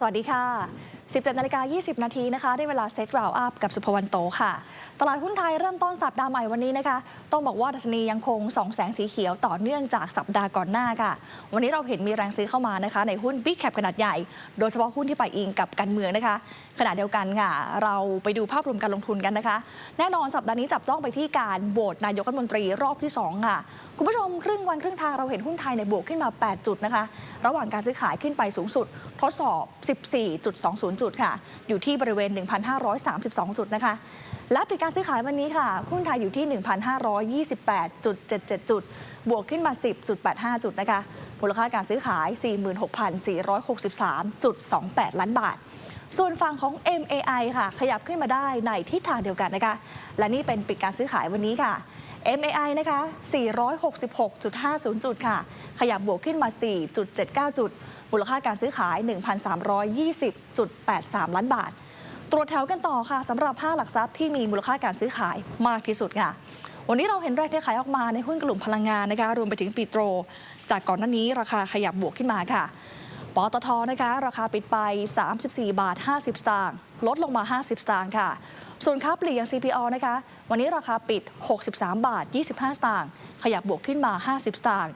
สวัสดีค่ะ 17นาฬิกา20 นาทีนะคะ ได้เวลาเซ็ตราวอัพกับสุภวรรณโตค่ะ ตลาดหุ้นไทยเริ่มต้นสัปดาห์ใหม่วันนี้นะคะ ต้องบอกว่าดัชนียังคงส่องแสงสีเขียวต่อเนื่องจากสัปดาห์ก่อนหน้าค่ะ วันนี้เราเห็นมีแรงซื้อเข้ามานะคะ ในหุ้น Big Cap ขนาดใหญ่ โดยเฉพาะหุ้นที่ไปอิงกับการเมืองนะคะ ขณะเดียวกันค่ะ เราไปดูภาพรวมการลงทุนกันนะคะ แน่นอนสัปดาห์นี้จับจ้องไปที่การโหวตนายกรัฐมนตรีรอบที่สองค่ะ คุณผู้ชมครึ่งวันครึ่งทางเราเห็นหุ้นไทยในบวกขึ้นมา 8 จุดนะคะ ระหว่างการซื้อขายขึ้นไปสูงสุด ทดสอบ 14.20 จุดค่ะ อยู่ที่บริเวณ 1,532 จุดนะคะและปิดการซื้อขายวันนี้ค่ะหุ้นไทยอยู่ที่ 1,528.77 จุด บวกขึ้นมา 10.85 จุดนะคะ มูลค่าการซื้อขาย 46,463.28 ล้านบาท ส่วนฝั่งของ MAI ค่ะ ขยับขึ้นมาได้ในทิศทางเดียวกันนะคะ และนี่เป็นปิดการซื้อขายวันนี้ค่ะ MAI นะคะ 466.50 จุดค่ะ ขยับบวกขึ้นมา 4.79 จุด มูลค่าการซื้อขาย 1,320.83 ล้านบาท ตรวจแถวกันต่อค่ะสำหรับ 5 หลักทรัพย์ที่มีมูลค่าการซื้อขายมากที่สุดค่ะ วันนี้เราเห็นแรงเทขายออกมาในหุ้นกลุ่มพลังงานนะคะรวมไปถึงปิโตร จากก่อนหน้านี้ราคาขยับบวกขึ้นมาค่ะปตทนะคะราคาปิดไป 34 บาท 50 สตางค์ลดลงมา 50 สตางค์ค่ะ ส่วนค้าปลีกอย่าง CPO นะคะ วันนี้ราคาปิด 63 บาท 25 สตางค์ขยับบวกขึ้นมา 50 สตางค์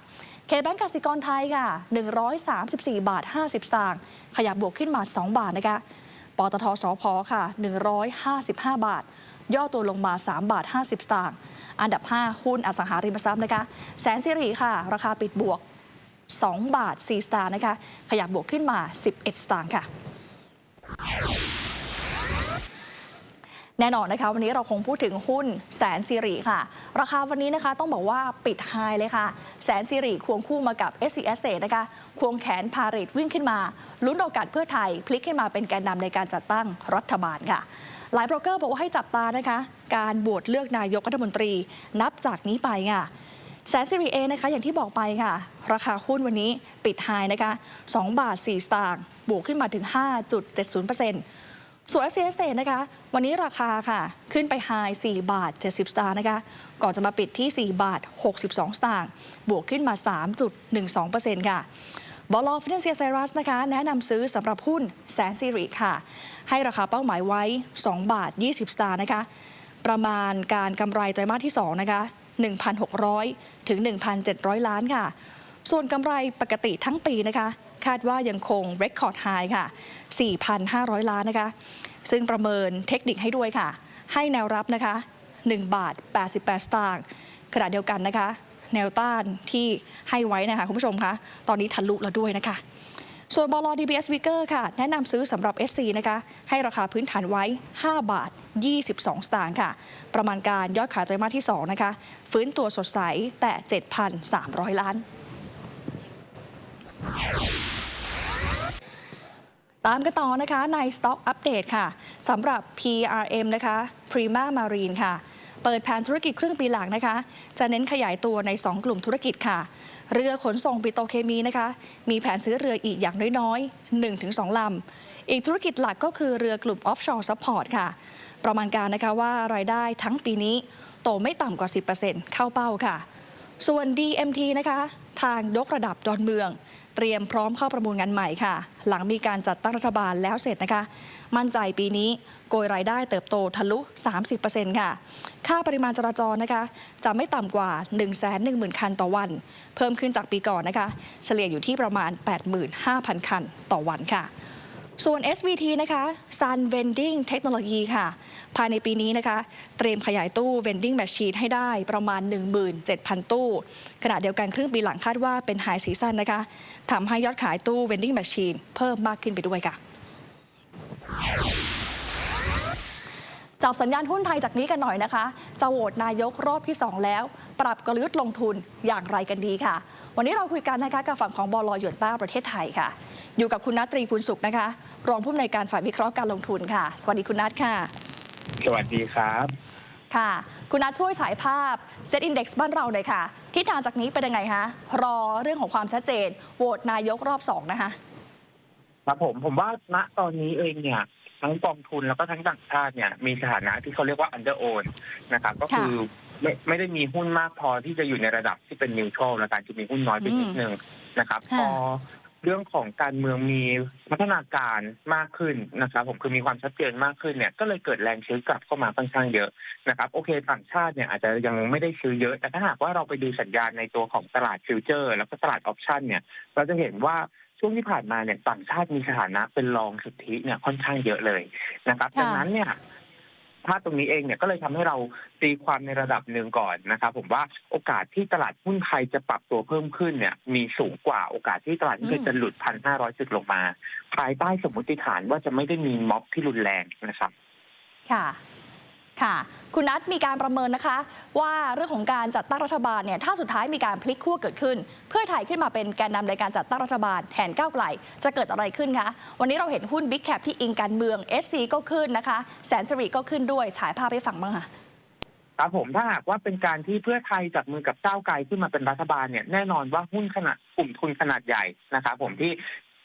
เคแบงก์กสิกรไทยค่ะ 134 บาท 50 สตางค์ขยับบวกขึ้นมา 2 บาทนะคะปตทสพค่ะ 155 บาท ย่อตัวลงมา 3 บาท 50 สตางค์อันดับ 5 หุ้นอสังหาริมทรัพย์นะคะ แสนสิริค่ะ ราคาปิดบวก 2 บาท 4 สตางค์นะคะ ขยับบวกขึ้นมา 11 สตางค์ค่ะ แน่นอนนะคะ วันนี้เราคงพูดถึงหุ้นแสนสิริค่ะ ราคาวันนี้นะคะต้องบอกว่าปิดไฮเลยค่ะ แสนสิริควงคู่มากับ s c s นะคะควงแขนพาเรตวิ่งขึ้นมา ลุ้นโอกาสเพื่อไทย พลิกขึ้นมาเป็นแกนนำในการจัดตั้งรัฐบาลค่ะ หลายโบรกเกอร์บอกว่าให้จับตานะคะ การบวชเลือกนายกรัฐมนตรี นับจากนี้ไปค่ะแสนสิริเอนะคะอย่างที่บอกไปค่ะ ราคาหุ้นวันนี้ปิดไฮนะคะ2บาท4สตางค์บวกขึ้นมาถึง 5.70% ส่วน s c s นะคะ วันนี้ราคาค่ะ ขึ้นไปไฮ4บาท 70 สตางค์นะคะ ก่อนจะมาปิดที่ 4 บาท 62 สตางค์บวกขึ้นมา 3.12%ค่ะบอลฟินแลนเซียไซรัสนะคะ แนะนำซื้อสำหรับหุ้นแสนสิริค่ะ ให้ราคาเป้าหมายไว้ 2 บาท 20 สตางค์นะคะ ประมาณการกำไรไตรมาสที่ 2 นะคะ 1,600 ถึง 1,700 ล้านค่ะ ส่วนกำไรปกติทั้งปีนะคะ คาดว่ายังคง Record High ค่ะ 4,500 ล้านนะคะ ซึ่งประเมินเทคนิคให้ด้วยค่ะ ให้แนวรับนะคะ 1 บาท 88 สตางค์ขณะเดียวกันนะคะ แนวต้านที่ให้ไว้นะคะคุณผู้ชมคะตอนนี้ทะลุแล้วด้วยนะคะ ส่วนบอล DBS w i c k e r ค่ะ แนะนำซื้อสำหรับ SC นะคะ ให้ราคาพื้นฐานไว้ 5 บาท 22 สตางค์ค่ะ ประมาณการยอดขายไตรมาสที่ 2 นะคะ ฟื้นตัวสดใสแต่ 7,300 ล้าน ตามกันต่อนะคะใน Stock Update ค่ะสำหรับ PRM นะคะ Prima Marine ค่ะ เปิดแผนธุรกิจครึ่งปีหลังนะคะ จะเน้นขยายตัวใน 2 กลุ่มธุรกิจค่ะ เรือขนส่งปิโตรเคมีนะคะ มีแผนซื้อเรืออีกอย่างน้อยๆ 1-2 ลำ อีกธุรกิจหลักก็คือเรือกลุ่ม Offshore Support ค่ะ ประมาณการนะคะว่ารายได้ทั้งปีนี้ โตไม่ต่ำกว่า 10%เข้าเป้าค่ะ ส่วน DMT นะคะ ทางยกระดับดอนเมือง เตรียมพร้อมเข้าประมูลงานใหม่ค่ะ หลังมีการจัดตั้งรัฐบาลแล้วเสร็จนะคะ มั่นใจปีนี้โกยรายได้เติบโตทะลุ 30%ค่ะ ค่าปริมาณจราจรนะคะ จะไม่ต่ำกว่า 110,000 คันต่อวัน เพิ่มขึ้นจากปีก่อนนะคะ เฉลี่ยอยู่ที่ประมาณ 85,000 คันต่อวันค่ะ ส่วน SVT นะคะ Sun Vending Technology ค่ะ ภายในปีนี้นะคะ เตรียมขยายตู้ Vending Machine ให้ได้ประมาณ 17,000 ตู้ ขณะเดียวกันครึ่งปีหลังคาดว่าเป็น High Season นะคะทำให้ยอดขายตู้ Vending Machine เพิ่มมากขึ้นไปด้วยค่ะ จับสัญญาณหุ้นไทยจากนี้กันหน่อยนะคะ จะโหวตนายกรอบที่ 2 แล้ว ปรับกลยุทธ์ลงทุนอย่างไรกันดีค่ะ วันนี้เราคุยกันนะคะกับฝั่งของบลหยวนต้าประเทศไทยค่ะ อยู่กับคุณนัทตรีพูนสุขนะคะ รองผู้อำนวยการฝ่ายวิเคราะห์การลงทุนค่ะ สวัสดีคุณนัทค่ะ สวัสดีครับ ค่ะ คุณนัทช่วยฉายภาพเซตอินดี x บ้านเราหน่อยค่ะทิศทางจากนี้เป็นยังไงคะรอเรื่องของความชัดเจนโหวตนายกรอบสองนะคะครับผมผมว่าณตอนนี้เองเนี่ย ทั้งกองทุนแล้วก็ทั้งต่างชาติเนี่ยมีสถานะที่เขาเรียกว่า under own นะครับก็คือไม่ไม่ได้มีหุ้นมากพอที่จะอยู่ในระดับที่เป็น neutral นะการจะมีหุ้นน้อยไปนิดนึงนะครับพค่ะอเรื่องของการเมืองมีพัฒนาการมากขึ้นนะครับผมคือมีความชัดเจนมากขึ้นเนี่ยก็เลยเกิดแรงซื้อกลับเข้ามาค่อนข้างเยอะนะครับโอเคต่างชาติเนี่ยอาจจะยังไม่ได้ซื้อเยอะ แต่ถ้าหากว่าเราไปดูสัญญาณในตัวของตลาดฟิวเจอร์ แล้วก็ตลาดออปชันเนี่ยเราจะเห็นว่า ช่วงที่ผ่านมาเนี่ยต่างชาติมีสถานะเป็นรองสุทธิเนี่ยค่อนข้างเยอะเลยนะครับค่ะดังนั้นเนี่ยภาพตรงนี้เองเนี่ยก็เลยทำให้เราตีความในระดับหนึ่งก่อนนะครับ ผมว่าโอกาสที่ตลาดหุ้นไทยจะปรับตัวเพิ่มขึ้นเนี่ย มีสูงกว่าโอกาสที่ตลาดหุ้นไทยจะหลุดพันห้าร้อยจุดลงมา ภายใต้สมมติฐานว่าจะไม่ได้มีม็อบที่รุนแรงนะครับ ค่ะ ค่ะ คุณนัทมีการประเมินนะคะ ว่าเรื่องของการจัดตั้งรัฐบาลเนี่ยถ้าสุดท้ายมีการพลิกขั้วเกิดขึ้น เพื่อไทยขึ้นมาเป็นแกนนำในการจัดตั้งรัฐบาลแทนก้าวไกลจะเกิดอะไรขึ้นคะวันนี้เราเห็นหุ้นบิ๊กแคปที่อิงการเมือง SC ก็ขึ้นนะคะแสนสิริก็ขึ้นด้วยฉายภาพให้ฟังบ้างค่ะครับผมถ้าหากว่าเป็นการที่เพื่อไทยจับมือกับก้าวไกลขึ้นมาเป็นรัฐบาลเนี่ยแน่นอนว่าหุ้นขนาดกลุ่มทุนขนาดใหญ่นะครับผมที่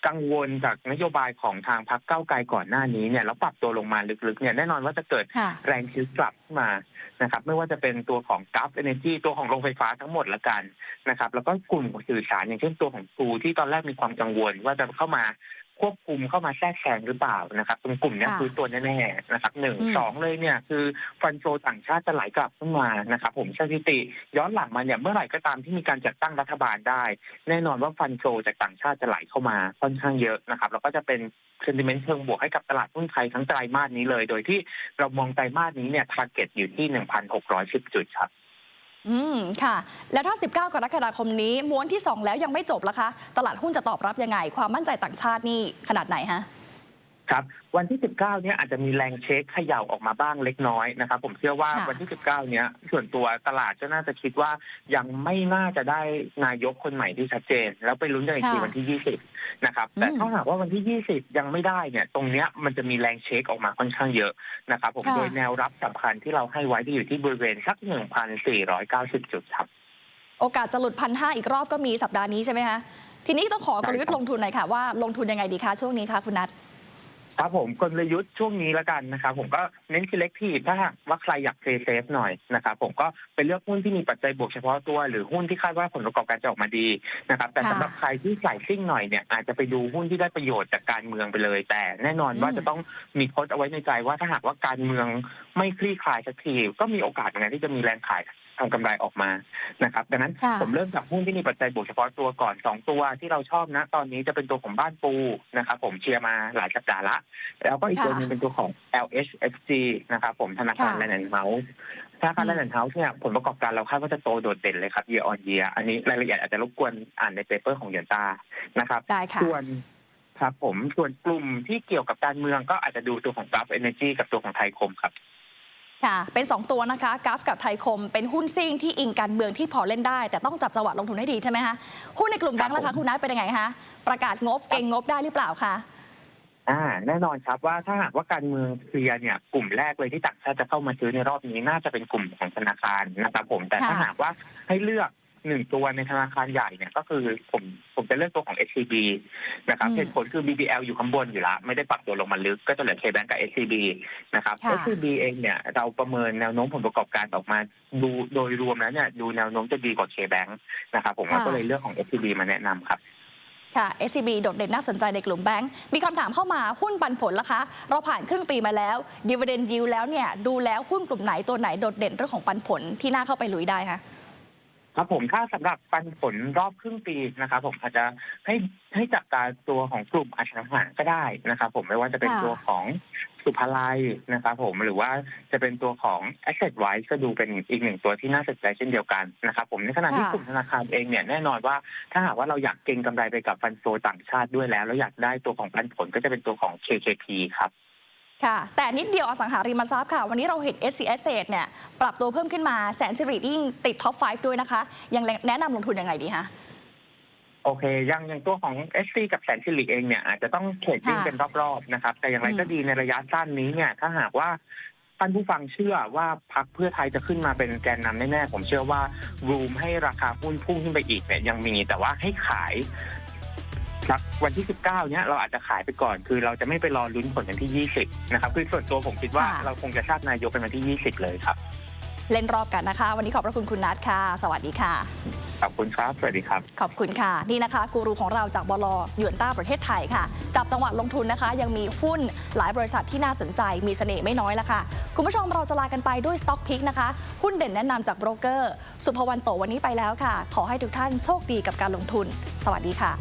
กังวลจากนโยบายของทางพรรคก้าวไกลก่อนหน้านี้เนี่ยแล้วปรับตัวลงมาลึกๆเนี่ยแน่นอนว่าจะเกิดค่ะแรงซื้อกลับขึ้นมานะครับ ไม่ว่าจะเป็นตัวของกัฟเอเนจีตัวของโรงไฟฟ้าทั้งหมดละกันนะครับ แล้วก็กลุ่มสื่อสารอย่างเช่นตัวของตูที่ตอนแรกมีความกังวลว่าจะเข้ามา ควบคุมเข้ามาแทรกแซงหรือเปล่านะครับตรงกลุ่มเนี้ยค่ะคือตัวแน่ๆนะครับหนึ่งอืมสองเลยเนี่ยคือฟันโฟต่างชาติจะไหลกลับขึ้นมานะครับผมสถิติ ย้อนหลังมาเนี่ยเมื่อไหร่ก็ตามที่มีการจัดตั้งรัฐบาลได้ แน่นอนว่าฟันโฟจากต่างชาติจะไหลเข้ามาค่อนข้างเยอะนะครับแล้วก็จะเป็นเซนติเมนต์เชิงบวกให้กับตลาดหุ้นไทยทั้งไตรมาสนี้เลย โดยที่เรามองไตรมาสนี้เนี่ยทาร์เก็ตอยู่ที่ 1,610 จุดครับ อืมค่ะ แล้วถ้า 19 กรกฎาคมนี้ม้วนที่ 2 แล้วยังไม่จบละคะ ตลาดหุ้นจะตอบรับยังไง ความมั่นใจต่างชาตินี่ขนาดไหนฮะ ครับวันที่ 19 เนี่ยอาจจะมีแรงเช็คเขย่าออกมาบ้างเล็กน้อยนะครับ ผมเชื่อว่าค่ะวันที่ 19 เนี้ยส่วนตัวตลาดก็น่าจะคิดว่ายังไม่น่าจะได้นายกคนใหม่ที่ชัดเจน แล้วไปลุ้นกันอีกทีค่ะวันที่ 20 นะครับแต่อืมถ้าหากว่าวันที่ 20 ยังไม่ได้เนี่ยตรงเนี้ยมันจะมีแรงเช็คออกมาค่อนข้างเยอะนะครับผมค่ะโดยแนวรับสำคัญที่เราให้ไว้จะอยู่ที่บริเวณสัก 1,490 จุดครับโอกาสจะหลุดพันห้าอีกรอบก็มีสัปดาห์นี้ใช่ไหมคะทีนี้ต้องขอกลยุทธ์ลงทุนหน่อยค่ะว่าลงทุนยังไงดีคะช่วงนี้คะคุณนัท ครับผมกลยุทธ์ช่วงนี้แล้วกันนะครับผมก็เน้น selective ถ้าหากว่าใครอยาก play safe หน่อยนะครับผมก็ไปเลือกหุ้นที่มีปัจจัยบวกเฉพาะตัว หรือหุ้นที่คาดว่าผลประกอบการจะออกมาดีนะครับแต่ค่ะสำหรับใครที่ใส่ซิ่งหน่อยเนี่ยอาจจะไปดูหุ้นที่ได้ประโยชน์จากการเมืองไปเลย แต่แน่นอนว่าอืมจะต้องมีโค้ดเอาไว้ในใจว่าถ้าหากว่าการเมืองไม่คลี่คลายสักทีก็มีโอกาสเหมือนกันที่จะมีแรงขาย ทำกำไรออกมานะครับดังนั้นค่ะผมเริ่มจากหุ้นที่มีปัจจัยบวกเฉพาะตัวก่อนสองตัวที่เราชอบนะตอนนี้จะเป็นตัวของบ้านปูนะครับผมเชียร์มาหลายสัปดาห์ละ แล้วก็อีกตัวหนึงเป็นตัวของ LHFG นะครับผมธนาคารค่ะแลนด์เฮาส์ธนาคารแลนด์เฮาส์เนี่ยผลประกอบการเราคาดว่าจะโตโดดเด่นเลยครับ year on year อันนี้รายละเอียดอาจจะรบกวนอ่านในเปเปอร์ของเยนตานะครับได้ค่ะส่วนครับผมส่วนกลุ่มที่เกี่ยวกับการเมืองก็อาจจะดูตัวของกราฟเอเนจีกับตัวของไทยคมครับ ค่ะ เป็น 2 ตัวนะคะกราฟกับไทยคม เป็นหุ้นซิ่งที่อิงการเมืองที่พอเล่นได้ แต่ต้องจับจังหวะลงทุนให้ดีใช่ไหมคะหุ้นในกลุ่มแบงก์ล่ะครัคะบผมคุณนัทเป็นยังไงคะประกาศงบเก่งงบได้หรือเปล่าคะอ่าแน่นอนครับว่าถ้าหากว่าการเมืองเคลียร์เนี่ยกลุ่มแรกเลยที่ต่างชาติจะเข้ามาซื้อในรอบนี้น่าจะเป็นกลุ่มของธนาคารนะครับผมแต่ถ้าค่ะหากว่าให้เลือก หนึ่งตัวในธนาคารใหญ่เนี่ยก็คือผมผมจะเลือกตัวของ SCB นะครับอืมเหตุผลคือ BBL อยู่ข้างบนอยู่ละไม่ได้ปรับตัวลงมาลึกก็จะเหลือ KBank กับ SCB นะครับค่ะ SCB เองเนี่ยเราประเมินแนวโน้มผลประกอบการออกมาดูโดยรวมแล้วเนี่ยดูแนวโน้มจะดีกว่า KBank นะครับผมเราก็เลยเลือกของ SCB มาแนะนำครับค่ะ SCB โดดเด่นน่าสนใจในกลุ่มแบงก์มีคำถามเข้ามาหุ้นปันผลล่ะคะ เราผ่านครึ่งปีมาแล้ว dividend yield แล้วเนี่ย ดูแล้วหุ้นกลุ่มไหนตัวไหนโดดเด่นเรื่องของปันผลที่น่าเข้าไปลุยได้คะ ครับผมถ้าสำหรับปันผลรอบครึ่งปีนะครับ ผมอาจจะให้ให้จับตาตัวของกลุ่มอสังหาก็ได้นะครับ ผมไม่ว่าจะเป็นค่ะตัวของสุภาลัยนะครับ ผมหรือว่าจะเป็นตัวของ Asset Wise ก็ดูเป็นอีกหนึ่งตัวที่น่าสนใจเช่นเดียวกันนะครับ ผมในขณะที่ค่ะกลุ่มธนาคารเองเนี่ยแน่นอนว่า ถ้าหากว่าเราอยากเก็งกำไรไปกับฟันโซต่างชาติด้วยแล้ว แล้วอยากได้ตัวของปันผลก็จะเป็นตัวของ KKP ครับ ค่ะ แต่นิดเดียวอสังหาริมทรัพย์ค่ะ วันนี้เราเห็น SC Asset เนี่ยปรับตัวเพิ่มขึ้นมาแสนสิริยิ่งติดท็อป 5 ด้วยนะคะ ยังแนะนำลงทุนยังไงดีคะโอเคยังอย่างตัวของ s อกับแสนสิริเองเนี่ยอาจจะต้องเทรดดิ้งค่ะเป็นรอบๆนะครับ แต่อย่างไรอืมก็ดีในระยะสั้นนี้เนี่ยถ้าหากว่าท่านผู้ฟังเชื่อว่าพักเพื่อไทยจะขึ้นมาเป็นแกนนำแน่ๆผมเชื่อว่ารูมให้ราคาหุ้นพุ่งขึ้นไปอีกเนี่ยยังมีแต่ว่าให้ขายสัก วันที่ 19 เนี่ยเราอาจจะขายไปก่อน คือเราจะไม่ไปรอลุ้นผลวันที่ 20 นะครับ คือส่วนตัวผมคิดว่าค่ะ เราคงจะทราบนายกเป็นวันที่ 20 เลยครับ เล่นรอบกันนะคะ วันนี้ขอบพระคุณคุณนัทค่ะ สวัสดีค่ะ ขอบคุณครับ สวัสดีครับ ขอบคุณค่ะ นี่นะคะ กูรูของเราจากบลหยวนต้าประเทศไทยค่ะกับจังหวัดลงทุนนะคะ ยังมีหุ้นหลายบริษัทที่น่าสนใจมีเสน่ห์ไม่น้อยละค่ะ คุณผู้ชมเราจะลากันไปด้วย Stock Pick นะคะ หุ้นเด่นแนะนำจากโบรกเกอร์ สุภวรรณโตวันนี้ไปแล้วค่ะ ขอให้ทุกท่านโชคดีกับการลงทุน สวัสดีค่ะ